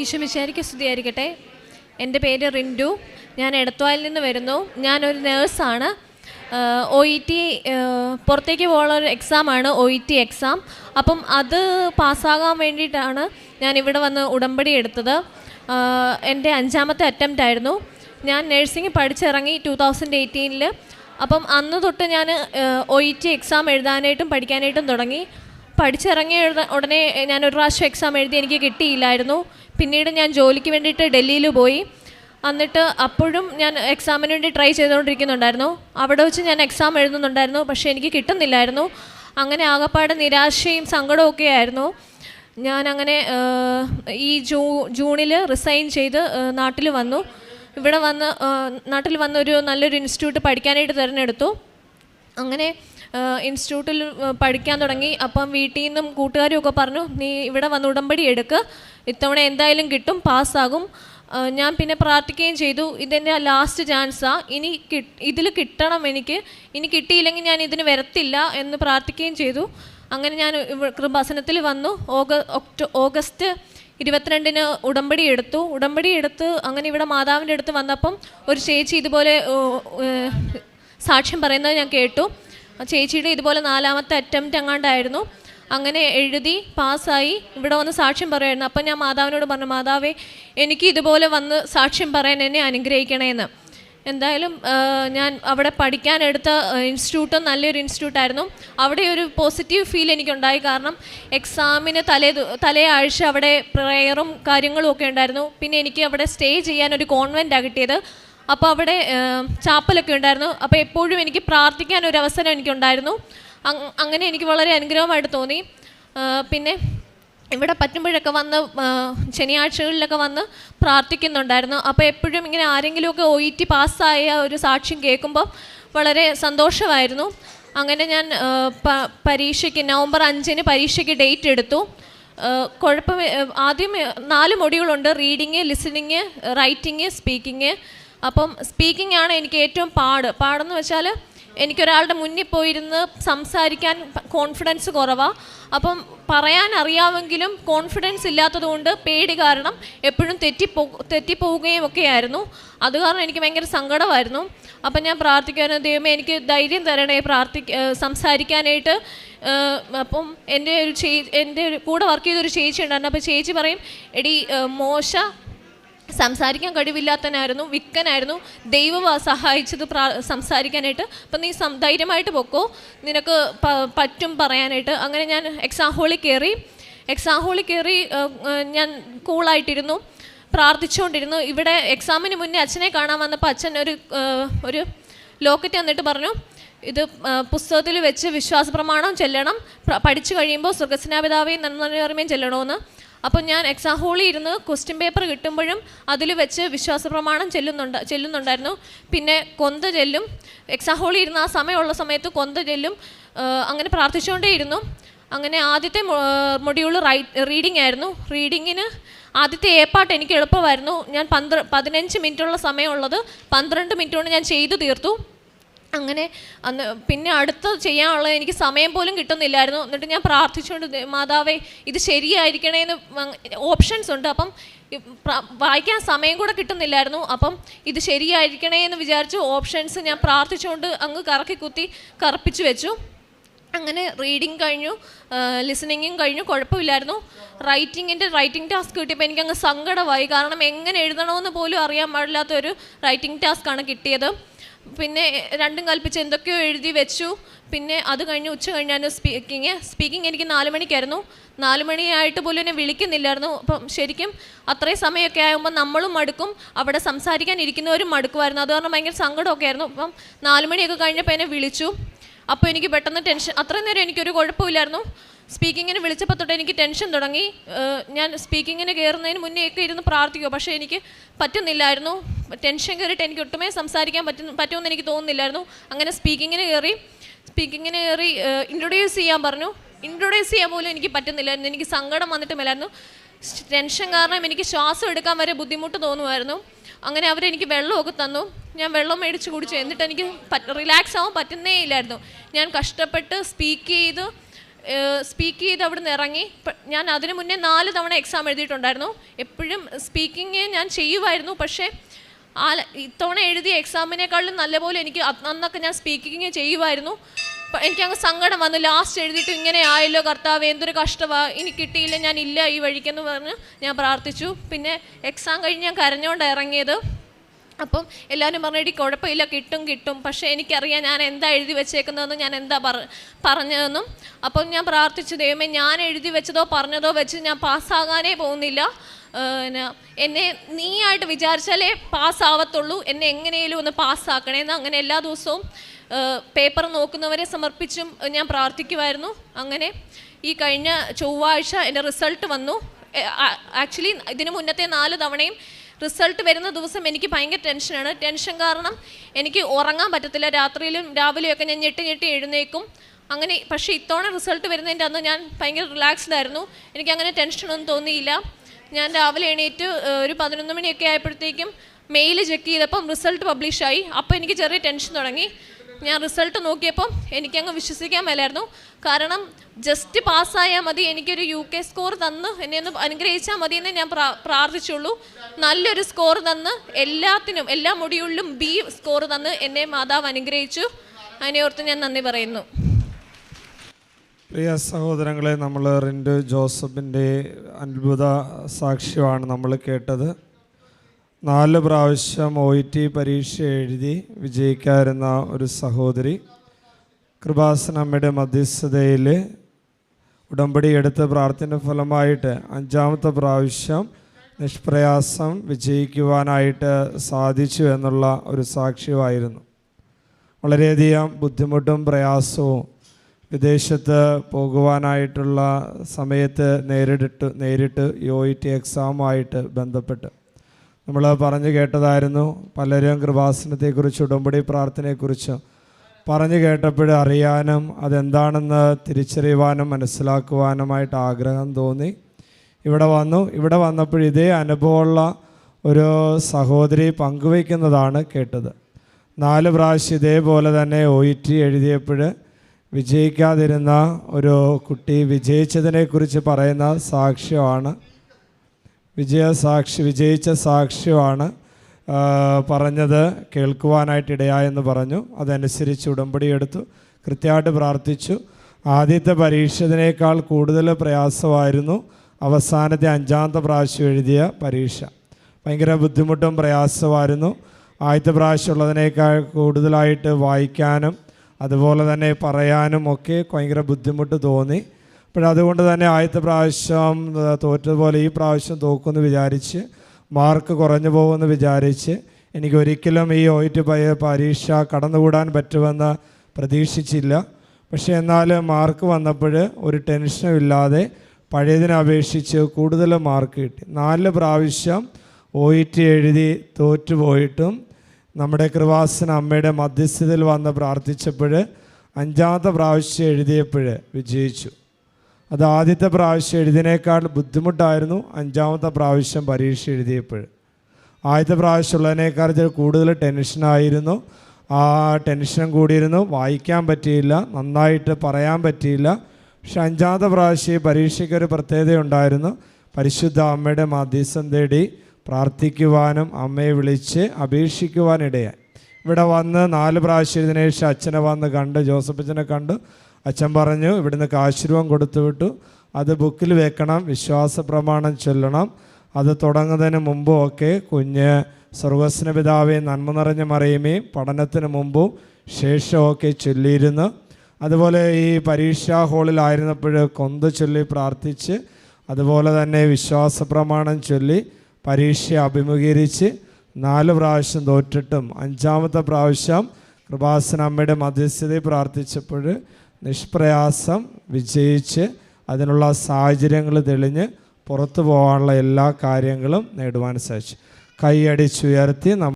ഈശോമിശാരിക്ക് സ്തുതിയായിരിക്കട്ടെ. എന്റെ പേര് റിൻഡു. ഞാൻ എടത്വായിൽ നിന്ന് വരുന്നു. ഞാനൊരു നേഴ്സാണ്. ഒ ഇ ടി പുറത്തേക്ക് പോകാനുള്ള ഒരു എക്സാമാണ് ഒ ഇ ടി എക്സാം. അപ്പം അത് പാസ്സാകാൻ വേണ്ടിയിട്ടാണ് ഞാൻ ഇവിടെ വന്ന് ഉടമ്പടി എടുത്തത്. എന്റെ അഞ്ചാമത്തെ അറ്റംപ്റ്റ് ആയിരുന്നു. ഞാൻ നഴ്സിംഗ് പഠിച്ചിറങ്ങി ടു തൗസൻഡ് എയ്റ്റീനിൽ അപ്പം അന്ന് തൊട്ട് ഞാൻ ഒ ഇ ടി എക്സാം എഴുതാനായിട്ടും പഠിക്കാനായിട്ടും തുടങ്ങി. പഠിച്ചിറങ്ങിയ ഉട- ഉടനെ ഞാൻ ഒരു പ്രാവശ്യം എക്സാം എഴുതി എനിക്ക് കിട്ടിയില്ലായിരുന്നു. പിന്നീട് ഞാൻ ജോലിക്ക് വേണ്ടിയിട്ട് ഡൽഹിയിൽ പോയി. എന്നിട്ട് അപ്പോഴും ഞാൻ എക്സാമിന് വേണ്ടി ട്രൈ ചെയ്തുകൊണ്ടിരിക്കുന്നുണ്ടായിരുന്നു. അവിടെ വെച്ച് ഞാൻ എക്സാം എഴുതുന്നുണ്ടായിരുന്നു. പക്ഷേ എനിക്ക് കിട്ടുന്നില്ലായിരുന്നു. അങ്ങനെ ആകപ്പാടെ നിരാശയും സങ്കടവും ഒക്കെ ആയിരുന്നു. ഞാൻ അങ്ങനെ ഈ ജൂ ജൂണിൽ റിസൈൻ ചെയ്ത് നാട്ടിൽ വന്നു. ഇവിടെ വന്ന് നാട്ടിൽ വന്നൊരു നല്ലൊരു ഇൻസ്റ്റിറ്റ്യൂട്ട് പഠിക്കാനായിട്ട് തിരഞ്ഞെടുത്തു. അങ്ങനെ ഇൻസ്റ്റിറ്റ്യൂട്ടിൽ പഠിക്കാൻ തുടങ്ങി. അപ്പം വീട്ടിൽ നിന്നും കൂട്ടുകാരും ഒക്കെ പറഞ്ഞു നീ ഇവിടെ വന്ന് ഉടമ്പടി എടുക്ക്. ഇത്തവണ എന്തായാലും കിട്ടും പാസ്സാകും. ഞാൻ പിന്നെ പ്രാർത്ഥിക്കുകയും ചെയ്തു. ഇതെന്റെ ലാസ്റ്റ് ചാൻസാണ് ഇനി ഇതിൽ കിട്ടണം എനിക്ക്. ഇനി കിട്ടിയില്ലെങ്കിൽ ഞാൻ ഇതിന് വരത്തില്ല എന്ന് പ്രാർത്ഥിക്കുകയും ചെയ്തു. അങ്ങനെ ഞാൻ കൃപാസനത്തിൽ വന്നു. ഓഗ ഒക്ടോ ഓഗസ്റ്റ് ഇരുപത്തിരണ്ടിന് ഉടമ്പടി എടുത്തു. ഉടമ്പടി എടുത്ത് അങ്ങനെ ഇവിടെ മാതാവിന്റെ അടുത്ത് വന്നപ്പം ഒരു ചേച്ചി ഇതുപോലെ സാക്ഷ്യം പറയുന്നത് ഞാൻ കേട്ടു. ചേച്ചിയുടെ ഇതുപോലെ നാലാമത്തെ അറ്റംപ്റ്റ് അങ്ങാണ്ടായിരുന്നു അങ്ങനെ എഴുതി പാസ്സായി. ഇവിടെ വന്ന് സാക്ഷ്യം പറയുമായിരുന്നു അപ്പം ഞാൻ മാതാവിനോട് പറഞ്ഞു മാതാവേ എനിക്ക് ഇതുപോലെ വന്ന് സാക്ഷ്യം പറയാൻ എന്നെ അനുഗ്രഹിക്കണേന്ന്. എന്തായാലും ഞാൻ അവിടെ പഠിക്കാനെടുത്ത ഇൻസ്റ്റിറ്റ്യൂട്ട് നല്ലൊരു ഇൻസ്റ്റിറ്റ്യൂട്ട് ആയിരുന്നു. അവിടെ ഒരു പോസിറ്റീവ് ഫീൽ എനിക്കുണ്ടായി. കാരണം എക്സാമിന് തലേ തലേ ആഴ്ച അവിടെ പ്രെയറും കാര്യങ്ങളും ഒക്കെ ഉണ്ടായിരുന്നു. പിന്നെ എനിക്ക് അവിടെ സ്റ്റേ ചെയ്യാൻ ഒരു കോൺവെന്റാണ് കിട്ടിയത്. അപ്പോൾ അവിടെ ചാപ്പലൊക്കെ ഉണ്ടായിരുന്നു. അപ്പോൾ എപ്പോഴും എനിക്ക് പ്രാർത്ഥിക്കാൻ ഒരു അവസരം എനിക്കുണ്ടായിരുന്നു. അങ്- അങ്ങനെ എനിക്ക് വളരെ അനുഗ്രഹമായിട്ട് തോന്നി. പിന്നെ ഇവിടെ പറ്റുമ്പോഴൊക്കെ വന്ന് ശനിയാഴ്ചകളിലൊക്കെ വന്ന് പ്രാർത്ഥിക്കുന്നുണ്ടായിരുന്നു. അപ്പോൾ എപ്പോഴും ഇങ്ങനെ ആരെങ്കിലുമൊക്കെ ഒ ഇ ടി പാസ്സായ ഒരു സാക്ഷ്യം കേൾക്കുമ്പോൾ വളരെ സന്തോഷമായിരുന്നു. അങ്ങനെ ഞാൻ പരീക്ഷയ്ക്ക് നവംബർ അഞ്ചിന് പരീക്ഷയ്ക്ക് ഡേറ്റ് എടുത്തു. കുഴപ്പം ആദ്യം നാല് മൊഡ്യൂളുണ്ട്. റീഡിങ് ലിസണിങ് റൈറ്റിങ് സ്പീക്കിങ് അപ്പം സ്പീക്കിംഗ് ആണ് എനിക്ക് ഏറ്റവും പാട്. പാടെന്ന് വെച്ചാൽ എനിക്കൊരാളുടെ മുന്നിൽ പോയിരുന്ന് സംസാരിക്കാൻ കോൺഫിഡൻസ് കുറവാണ് അപ്പം പറയാൻ അറിയാമെങ്കിലും കോൺഫിഡൻസ് ഇല്ലാത്തതുകൊണ്ട് പേടി കാരണം എപ്പോഴും തെറ്റിപ്പോ തെറ്റിപ്പോവുകയും ഒക്കെ ആയിരുന്നു അത് കാരണം എനിക്ക് ഭയങ്കര സങ്കടമായിരുന്നു. അപ്പം ഞാൻ പ്രാർത്ഥിക്കാനും ദൈവമേ എനിക്ക് ധൈര്യം തരണേ പ്രാർത്ഥി സംസാരിക്കാനായിട്ട്. അപ്പം എന്റെ ഒരു ചേ എന്റെ കൂടെ വർക്ക് ചെയ്തൊരു ചേച്ചി ഉണ്ടായിരുന്നു. അപ്പോൾ ചേച്ചി പറയും എടി മോശ സംസാരിക്കാൻ കഴിവില്ലാത്തനായിരുന്നു വിക്കനായിരുന്നു. ദൈവം സഹായിച്ചത് പ്രാ സംസാരിക്കാനായിട്ട്. അപ്പം നീ ധൈര്യമായിട്ട് പൊക്കോ. നിനക്ക് പറ്റും പറയാനായിട്ട്. അങ്ങനെ ഞാൻ എക്സാം ഹോളിൽ കയറി. എക്സാം ഹോളിൽ കയറി ഞാൻ കൂളായിട്ടിരുന്നു പ്രാർത്ഥിച്ചുകൊണ്ടിരുന്നു. ഇവിടെ എക്സാമിന് മുന്നേ അച്ഛനെ കാണാൻ വന്നപ്പോൾ അച്ഛൻ ഒരു ഒരു ലോക്കറ്റ് തന്നിട്ട് പറഞ്ഞു ഇത് പുസ്തകത്തിൽ വെച്ച് വിശ്വാസ പ്രമാണം ചെല്ലണം പഠിച്ചു കഴിയുമ്പോൾ സുഖസ്നാപിതാവേ നന്മറിമയും ചെല്ലണമെന്ന്. അപ്പം ഞാൻ എക്സാം ഹോളിൽ ഇരുന്ന് ക്വസ്റ്റ്യൻ പേപ്പർ കിട്ടുമ്പോഴും അതിൽ വെച്ച് വിശ്വാസ പ്രമാണം ചെല്ലുന്നുണ്ട് ചെല്ലുന്നുണ്ടായിരുന്നു. പിന്നെ കൊന്ത ചെല്ലും. എക്സാം ഹോളിൽ ഇരുന്ന് ആ സമയമുള്ള സമയത്ത് കൊന്ത ചെല്ലും. അങ്ങനെ പ്രാർത്ഥിച്ചുകൊണ്ടേയിരുന്നു അങ്ങനെ ആദ്യത്തെ മൊഡ്യൂൾ റൈറ്റ് റീഡിംഗ് ആയിരുന്നു. റീഡിങ്ങിന് ആദ്യത്തെ എ പാട്ട് എനിക്ക് എളുപ്പമായിരുന്നു. ഞാൻ പന്ത്ര പതിനഞ്ച് മിനിറ്റുള്ള സമയമുള്ളത് പന്ത്രണ്ട് മിനിറ്റ് കൊണ്ട് ഞാൻ ചെയ്തു തീർത്തു. അങ്ങനെ അന്ന് പിന്നെ അടുത്ത് ചെയ്യാനുള്ള എനിക്ക് സമയം പോലും കിട്ടുന്നില്ലായിരുന്നു. എന്നിട്ട് ഞാൻ പ്രാർത്ഥിച്ചുകൊണ്ട് മാതാവേ ഇത് ശരിയായിരിക്കണേന്ന് ഓപ്ഷൻസ് ഉണ്ട്. അപ്പം വായിക്കാൻ സമയം കൂടെ കിട്ടുന്നില്ലായിരുന്നു. അപ്പം ഇത് ശരിയായിരിക്കണേ എന്ന് വിചാരിച്ചു ഓപ്ഷൻസ് ഞാൻ പ്രാർത്ഥിച്ചുകൊണ്ട് അങ്ങ് കറക്കി കുത്തി കറുപ്പിച്ചു വെച്ചു. അങ്ങനെ റീഡിങ് കഴിഞ്ഞു ലിസണിങ്ങും കഴിഞ്ഞു. കുഴപ്പമില്ലായിരുന്നു. റൈറ്റിങ്ങിന്റെ റൈറ്റിംഗ് ടാസ്ക് കിട്ടിയപ്പോൾ എനിക്കങ്ങ് സങ്കടമായി. കാരണം എങ്ങനെ എഴുതണമെന്ന് പോലും അറിയാൻ പാടില്ലാത്ത ഒരു റൈറ്റിംഗ് ടാസ്ക്കാണ് കിട്ടിയത്. പിന്നെ രണ്ടും കൽപ്പിച്ച് എന്തൊക്കെയോ എഴുതി വെച്ചു. പിന്നെ അത് കഴിഞ്ഞ് ഉച്ച കഴിഞ്ഞായിരുന്നു സ്പീക്കിങ് സ്പീക്കിംഗ് എനിക്ക് നാല് മണിക്കായിരുന്നു. നാല് മണിയായിട്ട് പോലും എന്നെ വിളിക്കുന്നില്ലായിരുന്നു. അപ്പം ശരിക്കും അത്രയും സമയമൊക്കെ ആകുമ്പോൾ നമ്മളും മടുക്കും. അവിടെ സംസാരിക്കാൻ ഇരിക്കുന്നവരും മടുക്കുമായിരുന്നു. അത് കാരണം ഭയങ്കര സങ്കടമൊക്കെ ആയിരുന്നു. അപ്പം നാല് മണിയൊക്കെ കഴിഞ്ഞപ്പോൾ എന്നെ വിളിച്ചു. അപ്പോൾ എനിക്ക് പെട്ടെന്ന് ടെൻഷൻ അത്രയും നേരം എനിക്കൊരു കുഴപ്പമില്ലായിരുന്നു. സ്പീക്കിങ്ങിന് വിളിച്ചപ്പോൾ തൊട്ട് എനിക്ക് ടെൻഷൻ തുടങ്ങി. ഞാൻ സ്പീക്കിങ്ങിന് കയറുന്നതിന് മുന്നേ ഒക്കെ ഇരുന്ന് പ്രാർത്ഥിക്കുക പക്ഷേ എനിക്ക് പറ്റുന്നില്ലായിരുന്നു. ടെൻഷൻ കയറിയിട്ട് എനിക്ക് ഒട്ടുമേ സംസാരിക്കാൻ പറ്റുന്ന പറ്റുമെന്ന് എനിക്ക് തോന്നുന്നില്ലായിരുന്നു. അങ്ങനെ സ്പീക്കിങ്ങിന് കയറി സ്പീക്കിങ്ങിന് കയറി ഇൻട്രൊഡ്യൂസ് ചെയ്യാൻ പറഞ്ഞു. ഇൻട്രൊഡ്യൂസ് ചെയ്യാൻ പോലും എനിക്ക് പറ്റുന്നില്ലായിരുന്നു. എനിക്ക് സങ്കടം വന്നിട്ടുമില്ലായിരുന്നു. ടെൻഷൻ കാരണം എനിക്ക് ശ്വാസം എടുക്കാൻ വരെ ബുദ്ധിമുട്ട് തോന്നുമായിരുന്നു. അങ്ങനെ അവരെനിക്ക് വെള്ളമൊക്കെ തന്നു. ഞാൻ വെള്ളം മേടിച്ച് കുടിച്ചു. എന്നിട്ട് എനിക്ക് റിലാക്സ് ആവാൻ പറ്റുന്നേ ഇല്ലായിരുന്നു. ഞാൻ കഷ്ടപ്പെട്ട് സ്പീക്ക് ചെയ്ത് സ്പീക്ക് ചെയ്ത് അവിടെ നിന്ന് ഇറങ്ങി ഞാൻ അതിന് മുന്നേ നാല് തവണ എക്സാം എഴുതിയിട്ടുണ്ടായിരുന്നു. എപ്പോഴും സ്പീക്കിങ് ഞാൻ ചെയ്യുമായിരുന്നു. പക്ഷേ ആ ഇത്തവണ എഴുതിയ എക്സാമിനേക്കാളും നല്ലപോലെ എനിക്ക് അന്നൊക്കെ ഞാൻ സ്പീക്കിങ് ചെയ്യുമായിരുന്നു. എനിക്ക് എനിക്കങ്ങ് സങ്കടം വന്നു. ലാസ്റ്റ് എഴുതിയിട്ട് ഇങ്ങനെ ആയല്ലോ കർത്താവ് എന്തൊരു കഷ്ടമാ ഇനി കിട്ടിയില്ല ഞാൻ ഇല്ല ഈ വഴിക്കെന്ന് പറഞ്ഞ് ഞാൻ പ്രാർത്ഥിച്ചു. പിന്നെ എക്സാം കഴിഞ്ഞ് ഞാൻ കരഞ്ഞുകൊണ്ട് ഇറങ്ങിയത്. അപ്പം എല്ലാവരും പറഞ്ഞിട്ട് കുഴപ്പമില്ല കിട്ടും കിട്ടും. പക്ഷേ എനിക്കറിയാം ഞാൻ എന്താ എഴുതി വെച്ചേക്കുന്നതെന്നും ഞാൻ എന്താ പറ പറഞ്ഞതെന്നും. അപ്പം ഞാൻ പ്രാർത്ഥിച്ചു ദൈവമേ ഞാൻ എഴുതി വെച്ചതോ പറഞ്ഞതോ വെച്ച് ഞാൻ പാസ്സാകാനേ പോകുന്നില്ല. എന്നെ നീയായിട്ട് വിചാരിച്ചാലേ പാസ്സാവത്തുള്ളൂ. എന്നെ എങ്ങനെയും ഒന്ന് പാസ്സാക്കണേന്ന് അങ്ങനെ എല്ലാ ദിവസവും പേപ്പർ നോക്കുന്നവരെ സമർപ്പിച്ചും ഞാൻ പ്രാർത്ഥിക്കുമായിരുന്നു അങ്ങനെ ഈ കഴിഞ്ഞ ചൊവ്വാഴ്ച എന്റെ റിസൾട്ട് വന്നു. ആക്ച്വലി ഇതിനു മുന്നത്തെ നാല് തവണയും റിസൾട്ട് വരുന്ന ദിവസം എനിക്ക് ഭയങ്കര ടെൻഷനാണ്. ടെൻഷൻ കാരണം എനിക്ക് ഉറങ്ങാൻ പറ്റത്തില്ല. രാത്രിയിലും രാവിലെയൊക്കെ ഞാൻ ഞെട്ടി ഞെട്ടി എഴുന്നേക്കും. അങ്ങനെ പക്ഷേ ഇത്തവണ റിസൾട്ട് വരുന്നതിന്റെ അന്ന് ഞാൻ ഭയങ്കര റിലാക്സ്ഡ് ആയിരുന്നു. എനിക്ക് അങ്ങനെ ടെൻഷനൊന്നും തോന്നിയില്ല. ഞാൻ രാവിലെ എണീറ്റ് ഒരു പതിനൊന്ന് മണിയൊക്കെ ആയപ്പോഴത്തേക്കും മെയിൽ ചെക്ക് ചെയ്തപ്പം റിസൾട്ട് പബ്ലിഷായി. അപ്പോൾ എനിക്ക് ചെറിയ ടെൻഷൻ തുടങ്ങി. ഞാൻ റിസൾട്ട് നോക്കിയപ്പം എനിക്കങ്ങ് വിശ്വസിക്കാൻ മേലായിരുന്നു. കാരണം ജസ്റ്റ് പാസ്സായാൽ മതി എനിക്കൊരു യു കെ സ്കോർ തന്ന് എന്നെ ഒന്ന് അനുഗ്രഹിച്ചാൽ മതി എന്ന് ഞാൻ പ്രാ- പ്രാർത്ഥിച്ചുള്ളൂ. നല്ലൊരു സ്കോർ തന്ന് എല്ലാത്തിനും എല്ലാ മൊഡ്യൂളിലും ബി സ്കോർ തന്ന് എന്നെ മാതാവ് അനുഗ്രഹിച്ചു. അതിനെ ഓർത്ത് ഞാൻ നന്ദി പറയുന്നു. പ്രിയ സഹോദരങ്ങളെ നമ്മൾ റിൻഡു ജോസഫിന്റെ അത്ഭുത സാക്ഷ്യമാണ് നമ്മൾ കേട്ടത്. നാല് പ്രാവശ്യം ഒ ടി പരീക്ഷ എഴുതി വിജയിക്കാതിരുന്ന ഒരു സഹോദരി കൃപാസനമ്മയുടെ മധ്യസ്ഥതയിൽ ഉടമ്പടി എടുത്ത് പ്രാർത്ഥന ഫലമായിട്ട് അഞ്ചാമത്തെ പ്രാവശ്യം നിഷ്പ്രയാസം വിജയിക്കുവാനായിട്ട് സാധിച്ചു എന്നുള്ള ഒരു സാക്ഷ്യമായിരുന്നു. വളരെയധികം ബുദ്ധിമുട്ടും പ്രയാസവും വിദേശത്ത് പോകുവാനായിട്ടുള്ള സമയത്ത് നേരിട്ട് നേരിട്ട് യു ഐ ടി എക്സാമുമായിട്ട് ബന്ധപ്പെട്ട്. നമ്മൾ പറഞ്ഞു കേട്ടതായിരുന്നു. പലരും കൃപാസനത്തെക്കുറിച്ച് ഉടമ്പടി പ്രാർത്ഥനയെക്കുറിച്ചും പറഞ്ഞു കേട്ടപ്പോൾ അറിയാനും അതെന്താണെന്ന് തിരിച്ചറിയുവാനും മനസ്സിലാക്കുവാനുമായിട്ട് ആഗ്രഹം തോന്നി. ഇവിടെ വന്നു. ഇവിടെ വന്നപ്പോൾ ഇതേ അനുഭവമുള്ള ഒരു സഹോദരി പങ്കുവയ്ക്കുന്നതാണ് കേട്ടത്. നാല് പ്രാവശ്യം ഇതേപോലെ തന്നെ ഒ ഇ ടി എഴുതിയപ്പോൾ വിജയിക്കാതിരുന്ന ഒരു കുട്ടി വിജയിച്ചതിനെക്കുറിച്ച് പറയുന്ന സാക്ഷ്യമാണ് വിജയ സാക്ഷി വിജയിച്ച സാക്ഷ്യമാണ് പറഞ്ഞത് കേൾക്കുവാനായിട്ടിടയായെന്ന് പറഞ്ഞു. അതനുസരിച്ച് ഉടമ്പടി എടുത്തു കൃത്യമായിട്ട് പ്രാർത്ഥിച്ചു. ആദ്യത്തെ പരീക്ഷതിനേക്കാൾ കൂടുതൽ പ്രയാസമായിരുന്നു അവസാനത്തെ അഞ്ചാമത്തെ പ്രാവശ്യം എഴുതിയ പരീക്ഷ. ഭയങ്കര ബുദ്ധിമുട്ടും പ്രയാസമായിരുന്നു. ആദ്യത്തെ പ്രാവശ്യം ഉള്ളതിനേക്കാൾ കൂടുതലായിട്ട് വായിക്കാനും അതുപോലെ തന്നെ പറയാനും ഒക്കെ ഭയങ്കര ബുദ്ധിമുട്ട് തോന്നി. അപ്പോൾ അതുകൊണ്ട് തന്നെ ആദ്യത്തെ പ്രാവശ്യം തോറ്റതുപോലെ ഈ പ്രാവശ്യം തോക്കുമെന്ന് വിചാരിച്ച് മാർക്ക് കുറഞ്ഞു പോകുമെന്ന് വിചാരിച്ച് എനിക്ക് ഒരിക്കലും ഈ ഒ ടി പരീക്ഷ കടന്നുകൂടാൻ പറ്റുമെന്ന് പ്രതീക്ഷിച്ചില്ല. പക്ഷേ എന്നാൽ മാർക്ക് വന്നപ്പോൾ ഒരു ടെൻഷനും ഇല്ലാതെ പഴയതിനെ അപേക്ഷിച്ച് കൂടുതൽ മാർക്ക് കിട്ടി. നാല് പ്രാവശ്യം ഒ ടി എഴുതി തോറ്റുപോയിട്ടും നമ്മുടെ കൃപാസന അമ്മയുടെ മധ്യസ്ഥതയിൽ വന്ന് പ്രാർത്ഥിച്ചപ്പോൾ അഞ്ചാമത്തെ പ്രാവശ്യം എഴുതിയപ്പോൾ വിജയിച്ചു. അത് ആദ്യത്തെ പ്രാവശ്യം എഴുതിനേക്കാൾ ബുദ്ധിമുട്ടായിരുന്നു. അഞ്ചാമത്തെ പ്രാവശ്യം പരീക്ഷ എഴുതിയപ്പോൾ. ആദ്യത്തെ പ്രാവശ്യം ഉള്ളതിനേക്കാൾ കൂടുതൽ ടെൻഷനായിരുന്നു ആ ടെൻഷൻ കൂടിയിരുന്നു. വായിക്കാൻ പറ്റിയില്ല. നന്നായിട്ട് പറയാൻ പറ്റിയില്ല. പക്ഷെ അഞ്ചാമത്തെ പ്രാവശ്യം പരീക്ഷയ്ക്കൊരു പ്രത്യേകതയുണ്ടായിരുന്നു പരിശുദ്ധ അമ്മയുടെ മധ്യസ്ഥം തേടി പ്രാർത്ഥിക്കുവാനും അമ്മയെ വിളിച്ച് അപേക്ഷിക്കുവാനിടയായി. ഇവിടെ വന്ന് നാല് പ്രാവശ്യം ഇതിനേഷം അച്ഛനെ വന്ന് കണ്ട് ജോസഫ് അച്ഛനെ കണ്ടു അച്ഛൻ പറഞ്ഞു ഇവിടുന്ന് കാശുരൂപം കൊടുത്തു വിട്ടു. അത് ബുക്കിൽ വെക്കണം വിശ്വാസ പ്രമാണം ചൊല്ലണം. അത് തുടങ്ങുന്നതിന് മുമ്പും ഒക്കെ കുഞ്ഞ്. സ്വർഗസ്ന പിതാവെ നന്മ നിറഞ്ഞ മറിയുമേ പഠനത്തിന് മുമ്പും ശേഷമൊക്കെ ചൊല്ലിയിരുന്നു. അതുപോലെ ഈ പരീക്ഷാ ഹാളിലായിരുന്നപ്പോൾ കൊന്ത് ചൊല്ലി പ്രാർത്ഥിച്ച് അതുപോലെ തന്നെ വിശ്വാസ പ്രമാണം ചൊല്ലി പരീക്ഷ അഭിമുഖീകരിച്ച് നാല് പ്രാവശ്യം തോറ്റിട്ടും അഞ്ചാമത്തെ പ്രാവശ്യം കൃപാസന അമ്മയുടെ മധ്യസ്ഥതയിൽ പ്രാർത്ഥിച്ചപ്പോൾ നിഷ്പ്രയാസം വിജയിച്ച് അതിനുള്ള സാഹചര്യങ്ങൾ തെളിഞ്ഞ് പുറത്തു പോകാനുള്ള എല്ലാ കാര്യങ്ങളും നേടുവാൻ സാധിച്ചു. കൈയടിച്ചുയർത്തി നമ്മൾ